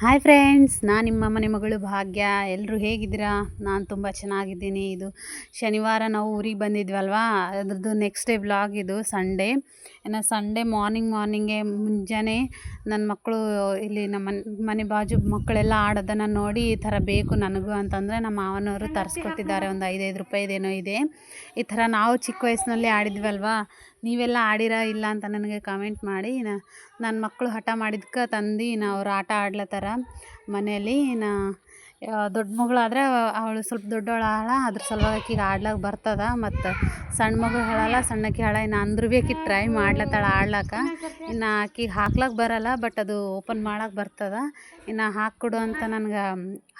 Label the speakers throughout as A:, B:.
A: Hi friends ನಾನು ನಿಮ್ಮ ಮನೆ ಮಗಳು ಭಾಗ್ಯ. ಎಲ್ಲರೂ ಹೇಗಿದ್ದೀರಾ? ನಾನು ತುಂಬ ಚೆನ್ನಾಗಿದ್ದೀನಿ. ಇದು ಶನಿವಾರ ನಾವು ಊರಿಗೆ ಬಂದಿದ್ವಲ್ವಾ? ಅದ್ರದ್ದು ನೆಕ್ಸ್ಟ್ ಡೇ ಬ್ಲಾಗ್ ಇದು ಸಂಡೇ ಇನ್ನು ಸಂಡೇ ಮಾರ್ನಿಂಗ್ ಮಾರ್ನಿಂಗೆ ಮುಂಜಾನೆ ನನ್ನ ಮಕ್ಕಳು ಇಲ್ಲಿ ನಮ್ಮ ಮನೆ ಬಾಜು ಮಕ್ಕಳೆಲ್ಲ ಆಡೋದನ್ನು ನೋಡಿ ಈ ಥರ ಬೇಕು ನನಗೂ ಅಂತಂದರೆ ನಮ್ಮ ಮಾವನವರು ತರಿಸ್ಕೊಟ್ಟಿದ್ದಾರೆ. ಒಂದು ಐದೈದು ರೂಪಾಯಿದೇನೋ ಇದೆ. ಈ ಥರ ನಾವು ಚಿಕ್ಕ ವಯಸ್ಸಿನಲ್ಲಿ ಆಡಿದ್ವಲ್ವಾ? ನೀವೆಲ್ಲ ಆಡಿರ ಇಲ್ಲ ಅಂತ ನನಗೆ ಕಮೆಂಟ್ ಮಾಡಿ ನನ್ನ ಮಕ್ಕಳು ಹಠ ಮಾಡಿದ್ಕೆ ತಂದು ನಾ ಅವ್ರು ಆಟ ಆಡ್ಲತ್ತಾರ ಮನೆಯಲ್ಲಿ. ನಾ ದೊಡ್ಡ ಮಗಳಾದ್ರೆ ಅವಳು ಸ್ವಲ್ಪ ದೊಡ್ಡವಳು ಆಳ, ಅದ್ರ ಸಲುವಾಗಿ ಆಕಿಗೆ ಆಡ್ಲಕ್ಕ ಬರ್ತದ, ಮತ್ತು ಸಣ್ಣ ಮಗಳು ಹೇಳಲ್ಲ ಸಣ್ಣಕಿ ಹೇಳ, ಇನ್ನು ಅಂದ್ರೂ ಭೀ ಆಕಿ ಟ್ರೈ ಮಾಡ್ಲತ್ತಾಳ ಆಡ್ಲಕ್ಕ ಇನ್ನು ಆಕಿಗೆ ಹಾಕ್ಲಕ್ಕ ಬರಲ್ಲ ಬಟ್ ಅದು ಓಪನ್ ಮಾಡಕ್ಕೆ ಬರ್ತದ. ಇನ್ನು ಹಾಕ್ಕೊಡು ಅಂತ ನನ್ಗೆ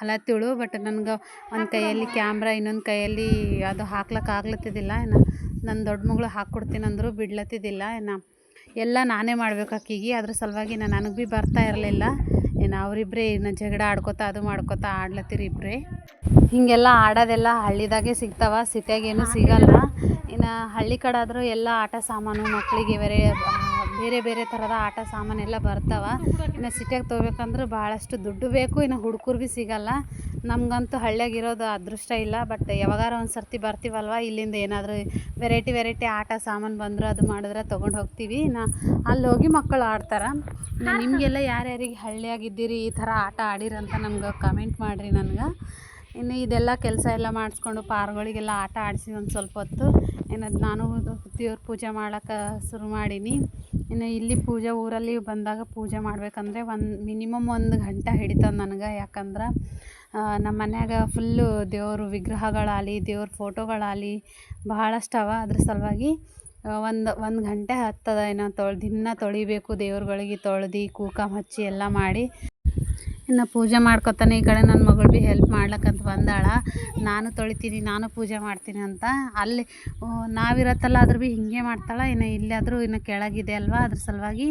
A: ಅಲತ್ತಿಳು ಬಟ್ ನನ್ಗೆ ಒಂದು ಕೈಯಲ್ಲಿ ಕ್ಯಾಮ್ರಾ ಇನ್ನೊಂದು ಕೈಯಲ್ಲಿ ಅದು ಹಾಕ್ಲಕ್ಕ ಆಗ್ಲತ್ತಿದ್ದಿಲ್ಲ. ಇನ್ನು ನನ್ನ ದೊಡ್ಡ ಮಗಳು ಹಾಕ್ಕೊಡ್ತೀನಿ ಅಂದರು ಬಿಡ್ಲತ್ತಿದ್ದಿಲ್ಲ. ಇನ್ನು ಎಲ್ಲ ನಾನೇ ಮಾಡ್ಬೇಕು ಆಕಿಗೆ, ಅದ್ರ ಸಲುವಾಗಿ ನಾನು ನನಗೆ ಭೀ ಬರ್ತಾ ಇರಲಿಲ್ಲ. ಇನ್ನು ಅವರಿಬ್ಬರೇ ಇನ್ನು ಜಗಳ ಆಡ್ಕೊತಾ ಅದು ಮಾಡ್ಕೋತಾ ಆಡ್ಲತ್ತೀರಿ ಇಬ್ಬರೇ ಹೀಗೆಲ್ಲ ಆಡೋದೆಲ್ಲ ಹಳ್ಳಿದಾಗೆ ಸಿಗ್ತಾವ ಸಿಟಿಯಾಗೇನು ಸಿಗಲ್ಲ. ಇನ್ನು ಹಳ್ಳಿ ಕಡೆ ಆದರೂ ಎಲ್ಲ ಆಟ ಸಾಮಾನು ಮಕ್ಕಳಿಗೆ ಬೇರೆ ಬೇರೆ ಬೇರೆ ಥರದ ಆಟ ಸಾಮಾನೆಲ್ಲ ಬರ್ತಾವ. ಇನ್ನು ಸಿಟಿಯಾಗ ತೊಗೋಬೇಕಂದ್ರೆ ಭಾಳಷ್ಟು ದುಡ್ಡು ಬೇಕು. ಇನ್ನು ಹುಡುಗರು ಭೀ ಸಿಗಲ್ಲ. ನಮಗಂತೂ ಹಳ್ಳ್ಯಾಗ ಇರೋದು ಅದೃಷ್ಟ ಇಲ್ಲ. ಬಟ್ ಯಾವಾಗಾರ ಒಂದು ಸರ್ತಿ ಬರ್ತೀವಲ್ವ? ಇಲ್ಲಿಂದ ಏನಾದರೂ ವೆರೈಟಿ ವೆರೈಟಿ ಆಟ ಸಾಮಾನು ಬಂದ್ರೆ ಅದು ಮಾಡಿದ್ರೆ ತೊಗೊಂಡು ಹೋಗ್ತೀವಿ. ನಾ ಅಲ್ಲಿ ಹೋಗಿ ಮಕ್ಕಳು ಆಡ್ತಾರೆ. ನಿಮಗೆಲ್ಲ ಯಾರ್ಯಾರಿಗೆ ಹಳ್ಳಿಯಾಗಿದ್ದೀರಿ, ಈ ಥರ ಆಟ ಆಡಿರಂತ ನಮ್ಗೆ ಕಮೆಂಟ್ ಮಾಡಿರಿ ನನಗೆ. ಇನ್ನು ಇದೆಲ್ಲ ಕೆಲಸ ಎಲ್ಲ ಮಾಡಿಸ್ಕೊಂಡು ಪಾರ್ಗಳಿಗೆಲ್ಲ ಆಟ ಆಡಿಸಿ ಒಂದು ಸ್ವಲ್ಪ ಹೊತ್ತು. ಏನದು ನಾನು ದೇವ್ರ ಪೂಜೆ ಮಾಡೋಕ್ಕೆ ಶುರು ಮಾಡೀನಿ. ಇನ್ನು ಇಲ್ಲಿ ಪೂಜೆ ಊರಲ್ಲಿ ಬಂದಾಗ ಪೂಜೆ ಮಾಡಬೇಕಂದ್ರೆ ಒಂದು ಮಿನಿಮಮ್ ಒಂದು ಗಂಟೆ ಹಿಡಿತದೆ ನನಗೆ. ಯಾಕಂದ್ರೆ ನಮ್ಮ ಮನ್ಯಾಗ ಫುಲ್ಲು ದೇವ್ರ ವಿಗ್ರಹಗಳಾಗಲಿ, ದೇವ್ರ ಫೋಟೋಗಳಾಗಲಿ ಭಾಳಷ್ಟು ಅವ ಅದ್ರ ಸಲುವಾಗಿ ಒಂದು ಒಂದು ಗಂಟೆ ಹತ್ತದ ಏನೋ ತೊಳ್ದು ದಿನ ತೊಳಿಬೇಕು ದೇವ್ರುಗಳಿಗೆ ತೊಳ್ದು ಕೂಕಮ್ ಹಚ್ಚಿ ಎಲ್ಲ ಮಾಡಿ. ಇನ್ನು ಪೂಜೆ ಮಾಡ್ಕೊತಾನೆ ಈ ಕಡೆ ನನ್ನ ಮಗಳು ಭೀ ಹೆಲ್ಪ್ ಮಾಡ್ಲಕ್ಕಂತ ಬಂದಾಳ. ನಾನು ತೊಳಿತೀನಿ, ನಾನು ಪೂಜೆ ಮಾಡ್ತೀನಿ ಅಂತ. ಅಲ್ಲಿ ನಾವಿರತ್ತಲ್ಲ, ಆದರೂ ಭೀ ಹೀಗೆ ಮಾಡ್ತಾಳೆ. ಇನ್ನು ಇಲ್ಲಾದರೂ ಇನ್ನು ಕೆಳಗಿದೆ ಅಲ್ವಾ? ಅದ್ರ ಸಲುವಾಗಿ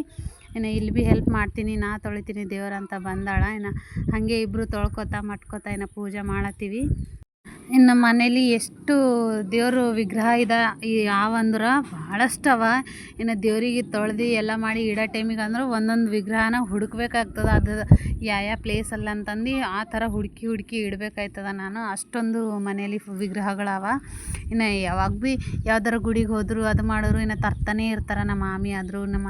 A: ಇನ್ನು ಇಲ್ಲಿ ಭೀ ಹೆಲ್ಪ್ ಮಾಡ್ತೀನಿ, ನಾ ತೊಳಿತೀನಿ ದೇವ್ರಂತ ಬಂದಾಳ. ಇನ್ನು ಹಾಗೆ ಇಬ್ಬರು ತೊಳ್ಕೊತಾ, ಮಟ್ಕೊತಾ ಇನ್ನು ಪೂಜೆ ಮಾಡತ್ತೀವಿ. ಇನ್ನು ಮನೇಲಿ ಎಷ್ಟು ದೇವರು ವಿಗ್ರಹ ಇದ ಯಾವಂದ್ರೆ ಭಾಳಷ್ಟು ಅವ. ಇನ್ನು ದೇವರಿಗೆ ತೊಳ್ದು ಎಲ್ಲ ಮಾಡಿ ಇಡೋ ಟೈಮಿಗೆ ಅಂದ್ರೆ ಒಂದೊಂದು ವಿಗ್ರಹನ ಹುಡುಕ್ಬೇಕಾಗ್ತದೆ. ಅದು ಯಾವ ಯಾವ ಅಲ್ಲ ಅಂತಂದು ಆ ಥರ ಹುಡುಕಿ ಹುಡುಕಿ ಇಡಬೇಕಾಯ್ತದ ನಾನು. ಅಷ್ಟೊಂದು ಮನೇಲಿ ವಿಗ್ರಹಗಳವ. ಇನ್ನು ಯಾವಾಗ ಭೀ ಯಾವ್ದಾರ ಗುಡಿಗೆ ಹೋದರೂ, ಅದು ಮಾಡಿದ್ರು ಇನ್ನು ತರ್ತಾನೆ ಇರ್ತಾರೆ. ನಮ್ಮ ಮಾಮಿ ಆದರೂ, ನಮ್ಮ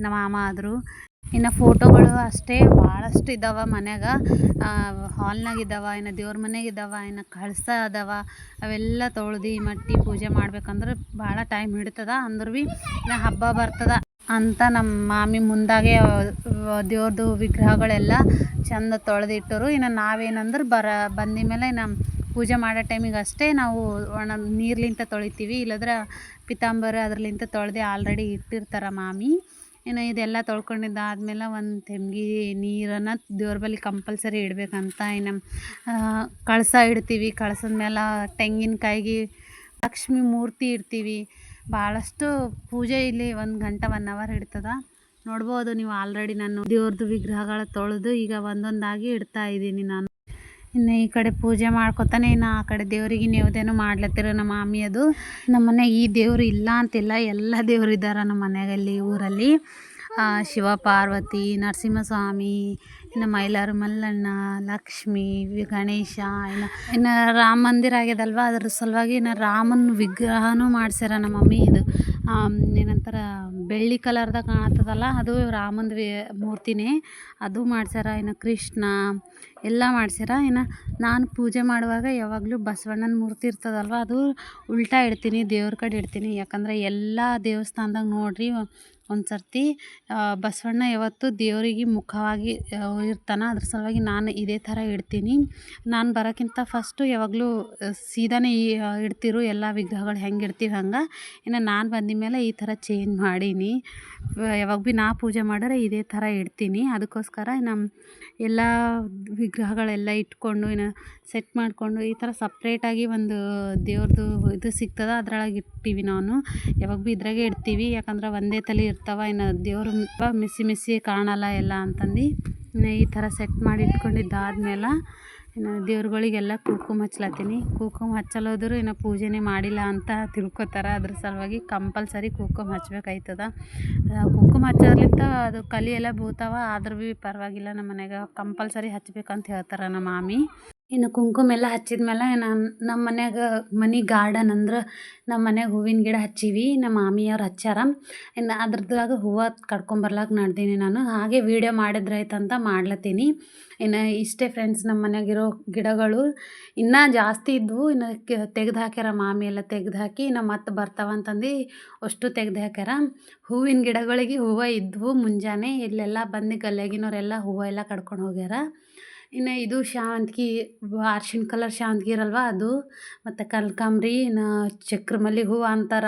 A: ನಮ್ಮ ಮಾಮ ಆದರೂ. ಇನ್ನು ಫೋಟೋಗಳು ಅಷ್ಟೇ ಭಾಳಷ್ಟು ಇದ್ದಾವೆ ಮನ್ಯಾಗ. ಹಾಲ್ನಾಗ ಇದ್ದಾವೆ ಇನ್ನು ದೇವ್ರ ಮನೆಗೆ ಇದ್ದಾವೆ ಇನ್ನು ಕಳಸ ಅದಾವ. ಅವೆಲ್ಲ ತೊಳ್ದು ಮಟ್ಟಿ ಪೂಜೆ ಮಾಡ್ಬೇಕಂದ್ರೆ ಭಾಳ ಟೈಮ್ ಹಿಡಿತದ, ಅಂದ್ರೂ ಭೀ ಇನ್ನು ಹಬ್ಬ ಬರ್ತದ ಅಂತ ನಮ್ಮ ಮಾಮಿ ಮುಂದಾಗೆ ದೇವ್ರದ್ದು ವಿಗ್ರಹಗಳೆಲ್ಲ ಚಂದ ತೊಳೆದಿಟ್ಟರು. ಇನ್ನು ನಾವೇನಂದ್ರೆ ಬರ, ಬಂದ ಮೇಲೆ ನಮ್ಮ ಪೂಜೆ ಮಾಡೋ ಟೈಮಿಗೆ ಅಷ್ಟೇ ನಾವು ಒಣ, ನೀರ್ಲಿಂತ ತೊಳಿತೀವಿ. ಇಲ್ಲದ್ರೆ ಪಿತಾಂಬರ ಅದ್ರಲಿಂತ ತೊಳೆದು ಆಲ್ರೆಡಿ ಇಟ್ಟಿರ್ತಾರೆ ಮಾಮಿ. ಇನ್ನು ಇದೆಲ್ಲ ತೊಳ್ಕೊಂಡಿದ್ದಾದ್ಮೇಲೆ ಒಂದು ತೆಮ್ಗೆ ನೀರನ್ನು ದೇವ್ರ ಬಳಿ ಕಂಪಲ್ಸರಿ ಇಡಬೇಕಂತ ಇನ್ನು ಕಳಸ ಇಡ್ತೀವಿ. ಕಳಸದ ಮೇಲೆ ತೆಂಗಿನಕಾಯಿಗೆ ಲಕ್ಷ್ಮಿ ಮೂರ್ತಿ ಇಡ್ತೀವಿ. ಭಾಳಷ್ಟು ಪೂಜೆ ಇಲ್ಲಿ ಒಂದು ಗಂಟೆ ಒನ್ ಅವರ್ ಇಡ್ತದೆ ನೋಡ್ಬೋದು ನೀವು ಆಲ್ರೆಡಿ ನಾನು ದೇವ್ರದ್ದು ವಿಗ್ರಹಗಳ ತೊಳೆದು ಈಗ ಒಂದೊಂದಾಗಿ ಇಡ್ತಾ ಇದ್ದೀನಿ ನಾನು. ಇನ್ನು ಈ ಕಡೆ ಪೂಜೆ ಮಾಡ್ಕೊತಾನೆ, ಇನ್ನು ಆ ಕಡೆ ದೇವರಿಗೆ ನೇವ್ದೇನು ಮಾಡ್ಲತ್ತಿರ ನಮ್ಮ ಮಾಮಿ ಅದು. ನಮ್ಮ ಮನೆಗೆ ಈ ದೇವರು ಇಲ್ಲ ಅಂತಿಲ್ಲ, ಎಲ್ಲ ದೇವ್ರು ಇದ್ದಾರೆ ನಮ್ಮ ಮನೆಯಲ್ಲಿ, ಊರಲ್ಲಿ. ಶಿವ ಪಾರ್ವತಿ ನರಸಿಂಹಸ್ವಾಮಿ, ಇನ್ನು ಮೈಲಾರ ಮಲ್ಲಣ್ಣ, ಲಕ್ಷ್ಮಿ ಗಣೇಶ, ಇನ್ನು ಇನ್ನು ರಾಮ ಮಂದಿರ ಆಗ್ಯದಲ್ವ? ಅದ್ರ ಸಲುವಾಗಿ ಇನ್ನು ರಾಮನ ವಿಗ್ರಹನೂ ಮಾಡ್ಸ್ಯಾರ ನಮ್ಮ ಮಮ್ಮಿ ಇದು. ಏನಂತಾರೆ, ಬೆಳ್ಳಿ ಕಲರ್ದಾಗ ಕಾಣತ್ತದಲ್ಲ, ಅದು ರಾಮಂದು ಮೂರ್ತಿನೇ. ಅದು ಮಾಡ್ಸ್ಯಾರ ಇನ್ನು ಕೃಷ್ಣ, ಎಲ್ಲ ಮಾಡ್ಸ್ಯಾರ. ಇನ್ನು ನಾನು ಪೂಜೆ ಮಾಡುವಾಗ ಯಾವಾಗಲೂ ಬಸವಣ್ಣನ ಮೂರ್ತಿ ಇರ್ತದಲ್ವ, ಅದು ಉಲ್ಟಾ ಇಡ್ತೀನಿ, ದೇವ್ರ ಕಡೆ ಇಡ್ತೀನಿ. ಯಾಕಂದರೆ ಎಲ್ಲ ದೇವಸ್ಥಾನ್ದಾಗ ನೋಡಿರಿ ಒಂದು ಸರ್ತಿ ಬಸವಣ್ಣ ಯಾವತ್ತು ದೇವರಿಗೆ ಮುಖವಾಗಿ ಇರ್ತಾನೆ, ಅದ್ರ ಸಲುವಾಗಿ ನಾನು ಇದೇ ಥರ ಇಡ್ತೀನಿ. ನಾನು ಬರೋಕ್ಕಿಂತ ಫಸ್ಟು ಯಾವಾಗಲೂ ಸೀದಾನೇ ಇಡ್ತಿರು, ಎಲ್ಲ ವಿಗ್ರಹಗಳು ಹೆಂಗೆ ಇಡ್ತೀವಿ ಹಂಗೆ. ಇನ್ನು ನಾನು ಬಂದ ಮೇಲೆ ಈ ಥರ ಚೇಂಜ್ ಮಾಡೀನಿ. ಯಾವಾಗ ಭೀ ನಾ ಪೂಜೆ ಮಾಡಿದ್ರೆ ಇದೇ ಥರ ಇಡ್ತೀನಿ. ಅದಕ್ಕೋಸ್ಕರ ನಮ್ಮ ಎಲ್ಲ ವಿಗ್ರಹಗಳೆಲ್ಲ ಇಟ್ಕೊಂಡು, ಇನ್ನು ಸೆಟ್ ಮಾಡಿಕೊಂಡು ಈ ಥರ ಸಪ್ರೇಟಾಗಿ ಒಂದು ದೇವ್ರದ್ದು ಇದು ಸಿಗ್ತದೆ, ಅದ್ರೊಳಗೆ ಇಡ್ತೀವಿ ನಾನು. ಯಾವಾಗ ಭೀ ಇದ್ರಾಗೆ ಇಡ್ತೀವಿ. ಯಾಕಂದ್ರೆ ಒಂದೇ ತಲೆ ಇರ್ತಾವೆ, ಇನ್ನು ದೇವ್ರ ಮಿಸ್ಸಿ ಮಿಸ್ಸಿ ಕಾಣಲ್ಲ ಎಲ್ಲ ಅಂತಂದು. ಈ ಥರ ಸೆಟ್ ಮಾಡಿ ಇಟ್ಕೊಂಡಿದ್ದಾದ್ಮೇಲೆ ಇನ್ನು ದೇವ್ರುಗಳಿಗೆಲ್ಲ ಕುಂಕುಮ ಹಚ್ಲತ್ತೀನಿ ಕುಂಕುಮ ಹಚ್ಚಲೋದ್ರು ಇನ್ನು ಪೂಜೆನೇ ಮಾಡಿಲ್ಲ ಅಂತ ತಿಳ್ಕೊತಾರೆ. ಅದ್ರ ಸಲುವಾಗಿ ಕಂಪಲ್ಸರಿ ಕುಂಕುಮ ಹಚ್ಬೇಕಾಯ್ತದ. ಕುಂಕುಮ ಹಚ್ಚೋದ್ರಿಂದ ಅದು ಕಲಿ ಎಲ್ಲ ಆದ್ರೂ ಭೀ ಪರವಾಗಿಲ್ಲ ನಮ್ಮ ಮನೆಗೆ ಕಂಪಲ್ಸರಿ ಹಚ್ಬೇಕಂತ ಹೇಳ್ತಾರೆ ನಮ್ಮ ಮಾಮಿ. ಇನ್ನು ಕುಂಕುಮ ಎಲ್ಲ ಹಚ್ಚಿದ ಮೇಲೆ ನಾನು ನಮ್ಮ ಮನ್ಯಾಗ ಮನೆ ಗಾರ್ಡನ್ ಅಂದ್ರೆ ನಮ್ಮ ಮನ್ಯಾಗ ಹೂವಿನ ಗಿಡ ಹಚ್ಚೀವಿ, ನಮ್ಮ ಮಾಮಿಯವ್ರು ಹಚ್ಚಾರ. ಇನ್ನು ಅದ್ರದಾಗ ಹೂವು ಕಡ್ಕೊಂಬರ್ಲಾಕ ನಡ್ದೀನಿ ನಾನು. ಹಾಗೆ ವೀಡಿಯೋ ಮಾಡಿದ್ರಾಯ್ತಂತ ಮಾಡ್ಲತ್ತೀನಿ. ಇನ್ನು ಇಷ್ಟೇ ಫ್ರೆಂಡ್ಸ್ ನಮ್ಮ ಮನ್ಯಾಗಿರೋ ಗಿಡಗಳು ಇನ್ನೂ ಜಾಸ್ತಿ ಇದ್ವು. ಇನ್ನು ತೆಗ್ದು ಹಾಕ್ಯಾರ ಮಾಮಿ ಎಲ್ಲ ತೆಗ್ದು ಹಾಕಿ. ಇನ್ನು ಮತ್ತೆ ಬರ್ತಾವಂತಂದು ಅಷ್ಟು ತೆಗ್ದು ಹಾಕ್ಯಾರ. ಹೂವಿನ ಗಿಡಗಳಿಗೆ ಹೂವು ಇದ್ವು ಮುಂಜಾನೆ. ಇಲ್ಲೆಲ್ಲ ಬಂದು ಗಲ್ಯಾಗಿನವರೆಲ್ಲ ಹೂವು ಎಲ್ಲ ಕಡ್ಕೊಂಡು ಹೋಗ್ಯಾರ. ಇನ್ನು ಇದು ಶಾವಂತಿಗೆ, ಅರ್ಶಿನ ಕಲರ್ ಶಾವಂತಿಗೆ ಇರಲ್ವ ಅದು? ಮತ್ತು ಕನಕಾಂಬ್ರಿ, ಇನ್ನು ಚಕ್ರ ಮಲ್ಲಿಗೆ ಹೂವು ಅಂತಾರ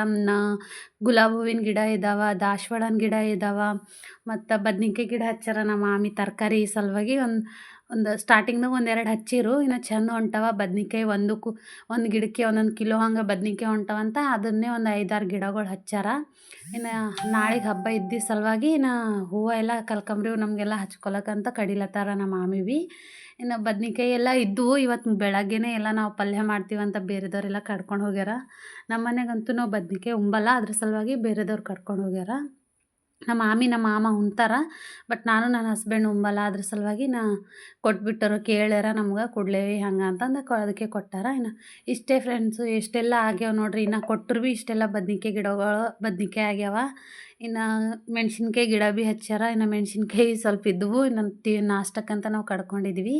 A: ಗುಲಾಬಿ ಹೂವಿನ ಗಿಡ ಇದ್ದಾವೆ ದಾಶವಾಳನ ಗಿಡ ಇದ್ದಾವೆ ಮತ್ತು ಬದ್ನಿಕಾಯಿ ಗಿಡ ಹಚ್ಚಾರ ನಮ್ಮ ಮಾಮಿ ತರಕಾರಿ ಸಲುವಾಗಿ ಒಂದು ಒಂದು ಸ್ಟಾರ್ಟಿಂಗ್ನಾಗ ಒಂದು ಎರಡು ಹಚ್ಚಿರು, ಇನ್ನು ಚಂದ ಹೊಂಟವ, ಬದ್ನಿಕಾಯಿ ಒಂದು ಒಂದು ಗಿಡಕ್ಕೆ ಒಂದೊಂದು ಕಿಲೋ ಹಂಗೆ ಬದ್ನಿಕಾಯಿ ಹೊಂಟವಂತ ಅದನ್ನೇ ಒಂದು ಐದಾರು ಗಿಡಗಳು ಹಚ್ಚಾರ. ಇನ್ನು ನಾಳೆಗೆ ಹಬ್ಬ ಇದ್ದ ಸಲುವಾಗಿ ಇನ್ನು ಹೂವು ಎಲ್ಲ ಕಲ್ಕಂಬ್ರಿ ನಮಗೆಲ್ಲ ಹಚ್ಕೊಳಕ್ಕಂತ ಕಡಿಲತ್ತಾರ ನಮ್ಮ ಮಾಮಿ ಬಿ ಇನ್ನು ಬದ್ನಿಕಾಯಿ ಎಲ್ಲ ಇದ್ದವು ಇವತ್ತು ಬೆಳಗ್ಗೆನೇ ಎಲ್ಲ ನಾವು ಪಲ್ಯ ಮಾಡ್ತೀವಂತ ಬೇರೆದವರೆಲ್ಲ ಕಡ್ಕೊಂಡು ಹೋಗ್ಯಾರ. ನಮ್ಮ ಮನೆಗಂತೂ ನಾವು ಬದ್ನಿಕಾಯಿ ಉಂಬಲ್ಲ, ಅದ್ರ ಸಲುವಾಗಿ ಬೇರೆದವ್ರು ಕಡ್ಕೊಂಡು ಹೋಗ್ಯಾರ. ನಮ್ಮ ಮಾಮಿ ನಮ್ಮ ಮಾಮ ಉಣ್ತಾರ ಬಟ್ ನಾನು ನನ್ನ ಹಸ್ಬೆಂಡ್ ಉಂಬಲ್ಲ, ಅದ್ರ ಸಲುವಾಗಿ ನಾ ಕೊಟ್ಬಿಟ್ಟರು ಕೇಳ್ಯಾರ, ನಮ್ಗೆ ಕೊಡ್ಲೇವಿ ಹಂಗೆ ಅಂತಂದು ಕೊ, ಅದಕ್ಕೆ ಕೊಟ್ಟಾರ ಇನ್ನು. ಇಷ್ಟೇ ಫ್ರೆಂಡ್ಸು ಎಷ್ಟೆಲ್ಲ ಆಗ್ಯಾವ ನೋಡ್ರಿ, ಇನ್ನು ಕೊಟ್ಟರು ಭೀ ಇಷ್ಟೆಲ್ಲ ಬದ್ನಿಕಾಯಿ ಗಿಡಗಳು, ಬದ್ನಿಕಾಯಿ ಆಗ್ಯಾವ. ಇನ್ನು ಮೆಣ್ಸಿನ್ಕಾಯಿ ಗಿಡ ಭೀ ಹಚ್ಚಾರ ಇನ್ನು ಮೆಣ್ಸಿನ್ಕಾಯಿ ಸ್ವಲ್ಪ ಇದ್ದವು ಇನ್ನು ತಿ ನಾಷ್ಟಕ್ಕಂತ ನಾವು ಕಡ್ಕೊಂಡಿದ್ವಿ.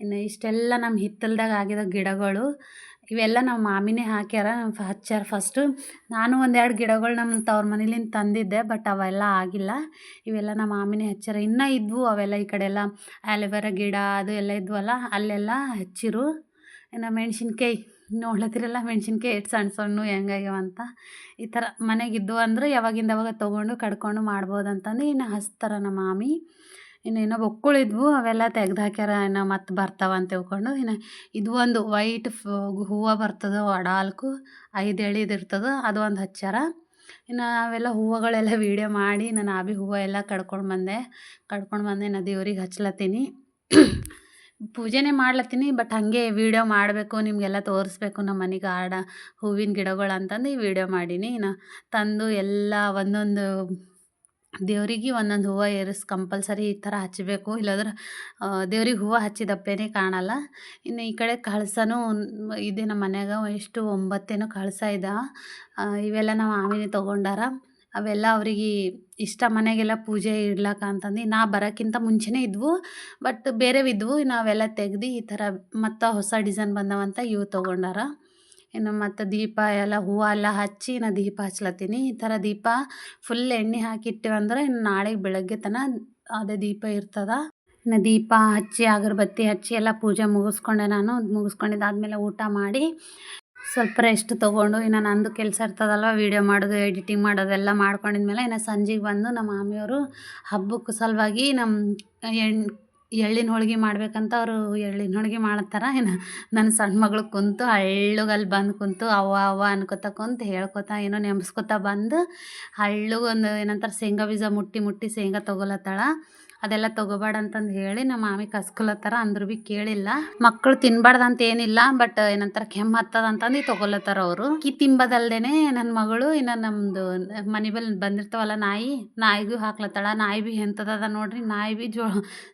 A: ಇನ್ನು ಇಷ್ಟೆಲ್ಲ ನಮ್ಮ ಹಿತ್ತಲ್ದಾಗ ಆಗಿದ ಗಿಡಗಳು ಇವೆಲ್ಲ ನಮ್ಮ ಮಾಮಿನೇ ಹಾಕ್ಯಾರ ಹಚ್ಚಾರ ಫಸ್ಟು ನಾನು ಒಂದೆರಡು ಗಿಡಗಳು ನಮ್ಮ ತವ್ರ ಮನೇಲಿಂದ ತಂದಿದ್ದೆ ಬಟ್ ಅವೆಲ್ಲ ಆಗಿಲ್ಲ. ಇವೆಲ್ಲ ನಮ್ಮ ಮಾಮಿನೇ ಹಚ್ಚಾರ ಇನ್ನೂ ಇದ್ವು ಅವೆಲ್ಲ ಈ ಕಡೆ ಎಲ್ಲ. ಆ್ಯಲೋವೆರಾ ಗಿಡ ಅದು ಎಲ್ಲ ಇದ್ವಲ್ಲ, ಅಲ್ಲೆಲ್ಲ ಹಚ್ಚಿರು. ಇನ್ನು ಮೆಣ್ಸಿನ್ಕಾಯಿ, ನೋಡ್ಲತ್ತಿರಲ್ಲ ಮೆಣ್ಸಿನ್ಕಾಯಿ ಎಷ್ಟು ಸಣ್ಣ ಸಣ್ಣ ಹೆಂಗಾಗ್ಯಾವ ಅಂತ. ಈ ಥರ ಮನೆಗಿದ್ದು ಅಂದ್ರೆ ಯಾವಾಗಿಂದ ಅವಾಗ ತೊಗೊಂಡು ಕಡ್ಕೊಂಡು ಮಾಡ್ಬೋದು ಅಂತಂದು ಇನ್ನು ಹಚ್ತಾರ ನಮ್ಮ ಮಾಮಿ. ಇನ್ನು ಏನೋ ಬೊಕ್ಕುಳಿದ್ವು ಅವೆಲ್ಲ ತೆಗ್ದು ಹಾಕ್ಯಾರ ಇನ್ನು ಮತ್ತೆ ಬರ್ತಾವ ಅಂತ ತಿಳ್ಕೊಂಡು, ಇನ್ನು ಇದು ಒಂದು ವೈಟ್ ಹೂವು ಬರ್ತದೆ ಅಡಾಲ್ಕು ಐದು ಎಳಿದು ಇರ್ತದೆ, ಅದು ಒಂದು ಹಚ್ಚಾರ ಇನ್ನು ಅವೆಲ್ಲ ಹೂವುಗಳೆಲ್ಲ ವೀಡಿಯೋ ಮಾಡಿ ನಾನು ಆ ಬಿ ಹೂವು ಎಲ್ಲ ಕಡ್ಕೊಂಡು ಬಂದೆ. ಕಡ್ಕೊಂಡು ಬಂದೆ ನಾನು ದೇವ್ರಿಗೆ ಹಚ್ಲತ್ತೀನಿ. ಪೂಜೆನೇ ಮಾಡ್ಲತ್ತೀನಿ ಬಟ್ ಹಾಗೆ ವೀಡಿಯೋ ಮಾಡಬೇಕು, ನಿಮಗೆಲ್ಲ ತೋರಿಸ್ಬೇಕು ನಮ್ಮ ಮನೆಗೆ ಗಾರ್ಡ ಹೂವಿನ ಗಿಡಗಳು ಅಂತಂದು ಈ ವಿಡಿಯೋ ಮಾಡೀನಿ. ಇನ್ನು ತಂದು ಎಲ್ಲ ಒಂದೊಂದು ದೇವ್ರಿಗೆ ಒಂದೊಂದು ಹೂವು ಏರಿಸಿ ಕಂಪಲ್ಸರಿ ಈ ಥರ ಹಚ್ಚಬೇಕು ಇಲ್ಲಾಂದ್ರೆ ದೇವ್ರಿಗೆ ಹೂವು ಹಚ್ಚಿದಪ್ಪೇನೆ ಕಾಣಲ್ಲ. ಇನ್ನು ಈ ಕಡೆ ಕಳಸನೂ ಇದೆ ನಮ್ಮ ಮನೆಯಾಗ ಎಷ್ಟು ಒಂಬತ್ತೇನೋ ಕಳಸ ಇದಾವೆ ಇವೆಲ್ಲ ನಾವು ಆಮೇಲೆ ತೊಗೊಂಡಾರ. ಅವೆಲ್ಲ ಅವ್ರಿಗೆ ಇಷ್ಟ ಮನೆಗೆಲ್ಲ ಪೂಜೆ ಇಡ್ಲಕ್ಕ ಅಂತಂದು ನಾ ಬರೋಕ್ಕಿಂತ ಮುಂಚೆನೇ ಇದ್ವು. ಬಟ್ ಬೇರೆವಿದ್ವು ನಾವೆಲ್ಲ ತೆಗ್ದು ಈ ಥರ ಮತ್ತು ಹೊಸ ಡಿಸೈನ್ ಬಂದವಂತ ಇವು ತೊಗೊಂಡಾರ. ಇನ್ನು ಮತ್ತು ದೀಪ ಎಲ್ಲ, ಹೂವು ಎಲ್ಲ ಹಚ್ಚಿ ನಾ ದೀಪ ಹಚ್ಲತ್ತೀನಿ. ಈ ಥರ ದೀಪ ಫುಲ್ ಎಣ್ಣೆ ಹಾಕಿಟ್ಟಿವಂದ್ರೆ ಇನ್ನು ನಾಳೆಗೆ ಬೆಳಗ್ಗೆ ತನಕ ಅದೇ ದೀಪ ಇರ್ತದೆ. ಇನ್ನು ದೀಪ ಹಚ್ಚಿ, ಅಗರಬತ್ತಿ ಹಚ್ಚಿ ಎಲ್ಲ ಪೂಜೆ ಮುಗಿಸ್ಕೊಂಡೆ ನಾನು. ಮುಗಿಸ್ಕೊಂಡಿದ್ದಾದ್ಮೇಲೆ ಊಟ ಮಾಡಿ ಸ್ವಲ್ಪ ರೆಸ್ಟ್ ತೊಗೊಂಡು ಇನ್ನು ನಂದು ಕೆಲಸ ಇರ್ತದಲ್ವ ವೀಡಿಯೋ ಮಾಡೋದು ಎಡಿಟಿಂಗ್ ಮಾಡೋದೆಲ್ಲ ಮಾಡ್ಕೊಂಡಿದ್ಮೇಲೆ ಇನ್ನು ಸಂಜೆಗೆ ಬಂದು ನಮ್ಮ ಮಾಮಿಯವರು ಹಬ್ಬಕ್ಕೆ ಸಲುವಾಗಿ ನಮ್ಮ ಎಣ್ ಎಳ್ಳಿನ ಹೋಳಿಗೆ ಮಾಡ್ಬೇಕಂತ ಅವರು ಎಳ್ಳಿನ ಹೋಳಿಗೆ ಮಾಡತ್ತಾರ ಏನು ನನ್ನ ಸಣ್ಣ ಮಗಳು ಕುಂತು ಹಳ್ಳಗೆ ಅಲ್ಲಿ ಬಂದು ಕುಂತು ಅವ್ವ ಅವ್ವ ಅನ್ಕೋತ ಕುಂತು ಹೇಳ್ಕೊತ ಏನೋ ನೆಂಬ್ಸ್ಕೊತ ಬಂದು ಹಳ್ಳಗೊಂದು ಏನಂತಾರೆ ಶೇಂಗಾ ಬೀಜ ಮುಟ್ಟಿ ಮುಟ್ಟಿ ಶೇಂಗಾ ತೊಗೊಲತ್ತಾಳ. ಅದೆಲ್ಲ ತಗೋಬೇಡ ಅಂತಂದು ಹೇಳಿ ನಮ್ಮ ಮಾಮಿ ಕಸ್ಕೊಲತ್ತಾರ ಅಂದ್ರೂ ಭೀ ಕೇಳಿಲ್ಲ. ಮಕ್ಕಳು ತಿನ್ಬಾರ್ದು ಅಂತ ಏನಿಲ್ಲ ಬಟ್ ಏನಂತಾರ ಕೆಮ್ಮು ಹತ್ತದ ಅಂತಂದು ತೊಗೊಲತ್ತಾರ ಅವರು. ಕಿ ತಿಂಬದಲ್ದೇನೆ ನನ್ನ ಮಗಳು, ಇನ್ನು ನಮ್ಮದು ಮನೆ ಬಲ್ಲಿ ಬಂದಿರ್ತಾವಲ್ಲ ನಾಯಿ ನಾಯಿಗೂ ಹಾಕ್ಲತ್ತಾಳ, ನಾಯಿ ಭೀ ಎಂಥದದ ನೋಡ್ರಿ, ನಾಯಿ ಭೀ ಜೋ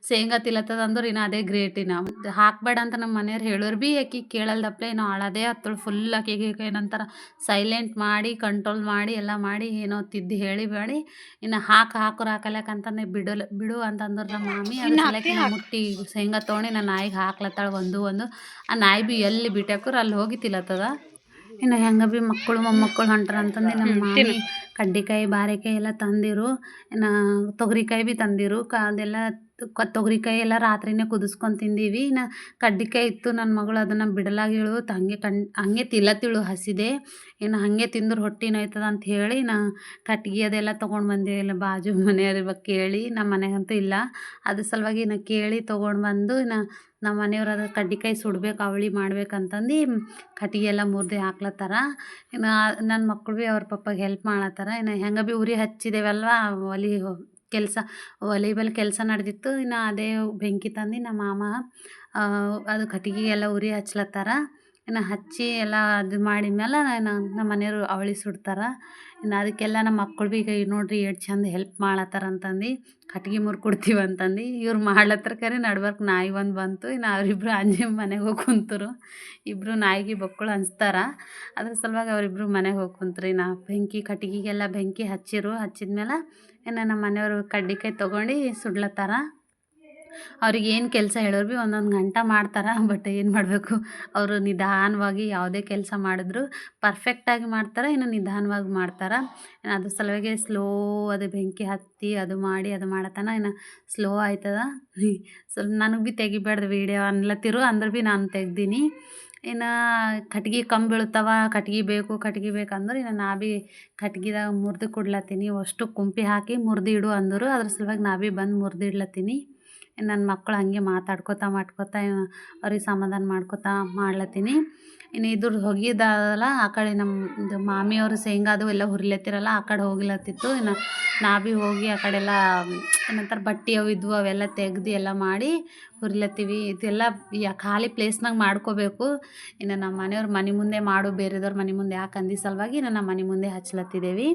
A: ಶೇಂಗಾ ತಿಲತ್ತದ ಅಂದ್ರೆ ಇನ್ನು ಅದೇ ಗ್ರೇಟ್ ಇನ್ನು. ಹಾಕ್ಬೇಡ ಅಂತ ನಮ್ಮ ಮನೆಯವ್ರು ಹೇಳೋರು ಭೀ ಆಕಿ ಕೇಳಲ್ದಪ್ಲೆ ಏನೋ ಆಳದೇ ಹತ್ತಳು ಫುಲ್ ಆಕೆಗೆ ಏನಂತಾರ ಸೈಲೆಂಟ್ ಮಾಡಿ ಕಂಟ್ರೋಲ್ ಮಾಡಿ, ಎಲ್ಲ ಮಾಡಿ, ಏನೋ ತಿದ್ದಿ ಹೇಳಿ ಬೇಡಿ ಇನ್ನು ಹಾಕು ಹಾಕೋರು ಹಾಕಲಕ್ಕಂತಾನೆ ಬಿಡಲ್, ಬಿಡು ಅಂತಂದ್ರೆ ನಮ್ಮ ಮಾಮಿ ಮುಟ್ಟಿ ಶೇಂಗಾ ತೊಗೊಂಡು ನನ್ನ ನಾಯಿಗೆ ಹಾಕ್ಲತ್ತಾಳ ಒಂದು ಒಂದು. ಆ ನಾಯಿ ಬಿ ಎಲ್ಲಿ ಬಿಟ್ಟಾಕ್ರು ಅಲ್ಲಿ ಹೋಗಿ ತಿಲತ್ತದ ಇನ್ನು ಹೆಂಗೆ ಭೀ ಮಕ್ಕಳು ಮೊಮ್ಮಕ್ಕಳು ಹೊಂಟ್ರ ಅಂತಂದು ನಮ್ಮ ಮಾಮಿ ಕಡ್ಡಿಕಾಯಿ ಬಾರೆಕಾಯಿ ಎಲ್ಲ ತಂದಿರು. ಇನ್ನು ತೊಗರಿಕಾಯಿ ಬಿ ತಂದಿರು. ಕ ಅದೆಲ್ಲ ತೊಗರಿಕಾಯಿ ಎಲ್ಲ ರಾತ್ರಿನೇ ಕುದಿಸ್ಕೊಂಡು ತಿಂದೀವಿ. ಇನ್ನು ಕಡ್ಡಿಕಾಯಿ ಇತ್ತು ನನ್ನ ಮಗಳು ಅದನ್ನು ಬಿಡಲಾಗಿಳು ಹಂಗೆ ಕಣ್, ಹಂಗೆ ತಿಲ್ಲತ್ತಿಳು ಹಸಿದೆ. ಇನ್ನು ಹಾಗೆ ತಿಂದ್ರೆ ಹೊಟ್ಟೆ ನೋಯ್ತದ ಅಂತ ಹೇಳಿ ನಾ ಕಟ್ಗೆ ಅದೆಲ್ಲ ತೊಗೊಂಡು ಬಂದೆ. ಇಲ್ಲ ಬಾಜು ಮನೆಯವ್ರ ಕೇಳಿ ನಮ್ಮ ಮನೆಗಂತೂ ಇಲ್ಲ. ಅದ್ರ ಸಲುವಾಗಿ ನಾ ಕೇಳಿ ತೊಗೊಂಡು ಬಂದು ಇನ್ನು ನಮ್ಮ ಮನೆಯವ್ರು ಅದು ಕಡ್ಡಿಕಾಯಿ ಸುಡ್ಬೇಕು, ಅವಳಿ ಮಾಡ್ಬೇಕಂತಂದು ಕಟ್ಟಿಗೆ ಎಲ್ಲ ಮುರಿದು ಹಾಕ್ಲತ್ತಾರ. ಇನ್ನು ನನ್ನ ಮಕ್ಕಳು ಭೀ ಅವ್ರ ಪಪ್ಪಗೆ ಹೆಲ್ಪ್ ಮಾಡತ್ತಾರ. ಇನ್ನು ಹೆಂಗೆ ಭೀ ಉರಿ ಹಚ್ಚಿದೇವಲ್ವ, ಒಲೆ ಕೆಲಸ ಒಲೆಬಲ್ ಕೆಲಸ ನಡೆದಿತ್ತು. ಇನ್ನು ಅದೇ ಬೆಂಕಿ ತಂದು ನಮ್ಮ ಮಾಮ ಅದು ಕಟ್ಟಿಗೆ ಎಲ್ಲ ಉರಿ ಹಚ್ಲತ್ತಾರ. ಇನ್ನು ಹಚ್ಚಿ ಎಲ್ಲ ಅದು ಮಾಡಿದ ಮೇಲೆ ನಮ್ಮ ಮನೆಯವರು ಅವಳಿ ಸುಡ್ತಾರೆ. ಇನ್ನು ಅದಕ್ಕೆಲ್ಲ ನಮ್ಮ ಮಕ್ಕಳು ಭೀ ಈಗ ನೋಡಿರಿ ಎಷ್ಟು ಚಂದ ಹೆಲ್ಪ್ ಮಾಡತ್ತಾರ ಅಂತಂದು ಕಟ್ಗೆ ಮುರ್ ಕೊಡ್ತೀವಿ ಅಂತಂದು ಇವ್ರು ಮಾಡ್ಲತ್ತರ ಕರೆ ನಡ್ಬರ್ಕ್ ನಾಯಿ ಒಂದು ಬಂತು. ಇನ್ನು ಅವರಿಬ್ರು ಅಂಜಿ ಮನೆಗೆ ಹೋಗಿ ಕುಂತರು. ಇಬ್ಬರು ನಾಯಿಗೆ ಬಕ್ಕಳು ಹಂಚ್ತಾರ. ಅದ್ರ ಸಲುವಾಗಿ ಅವರಿಬ್ರು ಮನೆಗೆ ಹೋಗಿ ಕುಂತ್ರಿ. ನಾ ಬೆಂಕಿ ಕಟ್ಟಿಗೆಗೆಲ್ಲ ಬೆಂಕಿ ಹಚ್ಚಿರು. ಹಚ್ಚಿದ್ಮೇಲೆ ಇನ್ನು ನಮ್ಮ ಮನೆಯವರು ಕಡ್ಡಿಕಾಯಿ ತೊಗೊಂಡು ಸುಡ್ಲತ್ತಾರ. ಅವ್ರಿಗೆ ಏನು ಕೆಲಸ ಹೇಳೋರು ಭೀ ಒಂದೊಂದು ಗಂಟೆ ಮಾಡ್ತಾರೆ, ಬಟ್ ಏನು ಮಾಡಬೇಕು? ಅವರು ನಿಧಾನವಾಗಿ ಯಾವುದೇ ಕೆಲಸ ಮಾಡಿದ್ರು ಪರ್ಫೆಕ್ಟಾಗಿ ಮಾಡ್ತಾರೆ, ಇನ್ನು ನಿಧಾನವಾಗಿ ಮಾಡ್ತಾರೆ. ಅದ್ರ ಸಲುವಾಗಿ ಸ್ಲೋ ಅದು ಬೆಂಕಿ ಹತ್ತಿ ಅದು ಮಾಡಿ ಅದು ಮಾಡತ್ತಾನ ಇನ್ನು ಸ್ಲೋ ಆಯ್ತದ. ಸ್ವಲ್ಪ ನನಗೆ ಭೀ ತೆಗಿಬಾರ್ದು ವೀಡಿಯೋ ಅನ್ಲತ್ತಿರು ಅಂದ್ರೆ ಭೀ ನಾನು ತೆಗ್ದೀನಿ. ಇನ್ನು ಕಟ್ಗೆ ಕಮ್ಮಿ ಬೀಳ್ತಾವ, ಕಟ್ಗೆ ಬೇಕು, ಕಟ್ಗೆ ಬೇಕಂದ್ರೆ ಇನ್ನು ನಾ ಭೀ ಕಟ್ಗೆದಾಗ ಮುರಿದು ಕೊಡ್ಲತ್ತೀನಿ. ಅಷ್ಟು ಕುಂಪಿ ಹಾಕಿ ಮುರಿದು ಇಡು ಅಂದರು ಅದ್ರ ಸಲುವಾಗಿ ನಾ ಭೀ ಬಂದು ಮುರಿದು ಇಡ್ಲತ್ತೀನಿ. ನನ್ನ ಮಕ್ಕಳು ಹಾಗೆ ಮಾತಾಡ್ಕೊತಾ ಮಾಡ್ಕೊತಾ ಅವ್ರಿಗೆ ಸಮಾಧಾನ ಮಾಡ್ಕೊತಾ ಮಾಡ್ಲತ್ತೀನಿ. ಇನ್ನು ಇದ್ರ ಹೊಗಿದಲ್ಲ ಆ ಕಡೆ ನಮ್ಮದು ಮಾಮಿಯವರು ಶೇಂಗಾ ಅದು ಎಲ್ಲ ಹುರಿಲತ್ತಿರಲ್ಲ, ಆ ಕಡೆ ಹೋಗಿಲತ್ತಿತ್ತು. ಇನ್ನು ನಾ ಭೀ ಹೋಗಿ ಆ ಕಡೆ ಎಲ್ಲ ಏನಂತಾರೆ ಬಟ್ಟೆ ಅವು ಇದ್ವು ಅವೆಲ್ಲ ತೆಗ್ದು ಎಲ್ಲ ಮಾಡಿ ಹುರಿಲತ್ತೀವಿ. ಇದೆಲ್ಲ ಖಾಲಿ ಪ್ಲೇಸ್ನಾಗ ಮಾಡ್ಕೋಬೇಕು. ಇನ್ನು ನಮ್ಮ ಮನೆಯವ್ರ ಮನೆ ಮುಂದೆ ಮಾಡು, ಬೇರೆದವ್ರ ಮನೆ ಮುಂದೆ ಯಾಕೆ ಅಂದಿ ಸಲುವಾಗಿ ಇನ್ನು ನಮ್ಮ ಮನೆ ಮುಂದೆ ಹಚ್ಲತ್ತಿದ್ದೇವೆ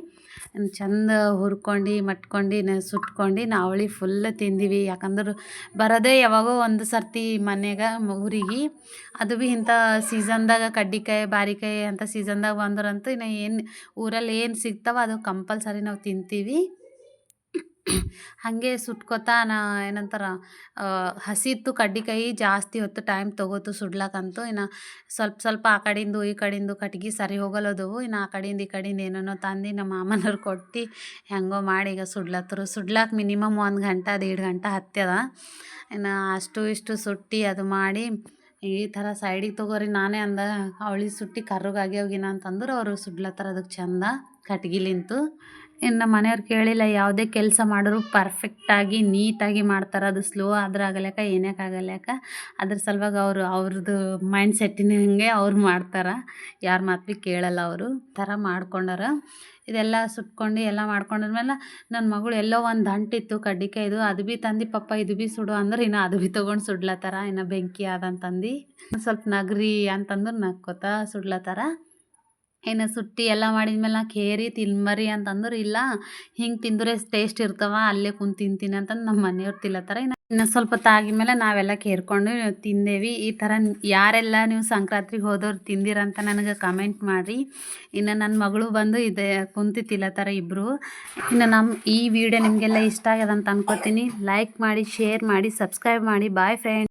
A: ಚಂದ ಹುರ್ಕೊಂಡು, ಮಟ್ಕೊಂಡು ಸುಟ್ಕೊಂಡು ನಾವಳಿ ಫುಲ್ ತಿಂದೀವಿ. ಯಾಕಂದ್ರೆ ಬರೋದೇ ಯಾವಾಗೋ ಒಂದು ಸರ್ತಿ ಮನೆಗೆ ಊರಿಗೆ. ಅದು ಭೀ ಇಂಥ ಸೀಸನ್ದಾಗ ಕಡ್ಡಿಕಾಯಿ, ಬಾರಿಕಾಯಿ ಅಂಥ ಸೀಸನ್ದಾಗ ಬಂದ್ರಂತೂ ಇನ್ನು ಏನು ಊರಲ್ಲಿ ಏನು ಸಿಗ್ತಾವ ಅದು ಕಂಪಲ್ಸರಿ ನಾವು ತಿಂತೀವಿ. ಹಾಗೆ ಸುಟ್ಕೊತಾ ನಾ ಏನಂತಾರೆ ಹಸಿತ್ತು ಕಡ್ಡಿಕಾಯಿ ಜಾಸ್ತಿ ಹೊತ್ತು ಟೈಮ್ ತೊಗೋತು ಸುಡ್ಲಕ್ಕಂತೂ ಇನ್ನು ಸ್ವಲ್ಪ ಸ್ವಲ್ಪ ಆ ಕಡಿಂದು ಈ ಕಡಿಂದು ಕಟ್ಗೆ ಸರಿ ಹೋಗಲ್ಲದವು ಇನ್ನು ಆ ಕಡಿಂದು ಈ ಕಡೆಯಿಂದ ಏನೇನೋ ತಂದು ನಮ್ಮ ಮಾಮನವ್ರು ಕೊಟ್ಟು ಹೆಂಗೋ ಮಾಡಿ ಈಗ ಸುಡ್ಲತ್ತರು. ಸುಡ್ಲಾಕ ಮಿನಿಮಮ್ ಒಂದು ಗಂಟೆ ದೇಡ್ ಗಂಟೆ ಹತ್ಯದ. ಇನ್ನು ಅಷ್ಟು ಇಷ್ಟು ಸುಟ್ಟಿ ಅದು ಮಾಡಿ ಈ ಥರ ಸೈಡಿಗೆ ತೊಗೋರಿ ನಾನೇ ಅಂದ ಅವಳಿ ಸುಟ್ಟು ಕರ್ರಗಾಗ್ಯಾವಗಿನ ಅಂತಂದ್ರೆ ಅವರು ಸುಡ್ಲತ್ತಾರ ಅದಕ್ಕೆ ಚಂದ ಕಟ್ಗಿಲಿಂತು ಇನ್ನು ಮನೆಯವ್ರು ಕೇಳಿಲ್ಲ, ಯಾವುದೇ ಕೆಲಸ ಮಾಡಿದ್ರು ಪರ್ಫೆಕ್ಟಾಗಿ ನೀಟಾಗಿ ಮಾಡ್ತಾರೆ. ಅದು ಸ್ಲೋ ಆದ್ರೆ ಆಗಲ್ಯಾಕ ಏನಕ್ಕೆ ಆಗಲ್ಯಾಕ ಅದ್ರ ಸಲುವಾಗಿ ಅವರು, ಅವ್ರದ್ದು ಮೈಂಡ್ ಸೆಟ್ಟಿನ ಹಾಗೆ ಅವ್ರು ಮಾಡ್ತಾರೆ. ಯಾರ ಮಾತು ಭೀ ಕೇಳಲ್ಲ ಅವರು. ಥರ ಮಾಡ್ಕೊಂಡಾರ. ಇದೆಲ್ಲ ಸುಟ್ಕೊಂಡು, ಎಲ್ಲ ಮಾಡ್ಕೊಂಡಿದ್ಮೇಲೆ ನನ್ನ ಮಗಳು ಎಲ್ಲೋ ಒಂದು ದಂಟಿತ್ತು ಕಡ್ಡಿಕಾಯ್ದು ಅದು ಭೀ ತಂದು, ಪಪ್ಪ, ಇದು ಭೀ ಸುಡು ಅಂದ್ರೆ, ಇನ್ನು ಅದು ಭೀ ತೊಗೊಂಡು ಸುಡ್ಲತ್ತಾರ. ಇನ್ನು ಬೆಂಕಿ ಆದಂತಂದು ಸ್ವಲ್ಪ ನಗ್ರಿ ಅಂತಂದ್ರೆ ನಕ್ಕೋತ ಸುಡ್ಲತ್ತಾರ. ಇನ್ನು ಸುಟ್ಟಿ ಎಲ್ಲ ಮಾಡಿದ್ಮೇಲೆ ನಾ ಕೇರಿ ತಿನ್ಬರಿ ಅಂತಂದ್ರೆ ಇಲ್ಲ, ಹಿಂಗೆ ತಿಂದರೆ ಟೇಸ್ಟ್ ಇರ್ತವ, ಅಲ್ಲೇ ಕುಂತು ತಿಂತೀನಿ ಅಂತಂದು ನಮ್ಮ ಮನೆಯವ್ರು ತಿಲ್ಲತ್ತಾರ ಇನ್ನು ಇನ್ನು ಸ್ವಲ್ಪ ತಾಗಿದ್ಮೇಲೆ ನಾವೆಲ್ಲ ಕೇರ್ಕೊಂಡು ತಿಂದೇವಿ. ಈ ಥರ ಯಾರೆಲ್ಲ ನೀವು ಸಂಕ್ರಾಂತಿಗೆ ಹೋದವ್ರು ತಿಂದಿರಂತ ನನಗೆ ಕಮೆಂಟ್ ಮಾಡಿರಿ. ಇನ್ನು ನನ್ನ ಮಗಳು ಬಂದು ಇದೆ, ಕುಂತು ತಿಲ್ಲತ್ತಾರ ಇಬ್ಬರು ಇನ್ನು ನಮ್ಮ ಈ ವಿಡಿಯೋ ನಿಮಗೆಲ್ಲ ಇಷ್ಟ ಆಗ್ಯದಂತ ಅನ್ಕೋತೀನಿ. ಲೈಕ್ ಮಾಡಿ ಶೇರ್ ಮಾಡಿ ಸಬ್ಸ್ಕ್ರೈಬ್ ಮಾಡಿ. Boy friend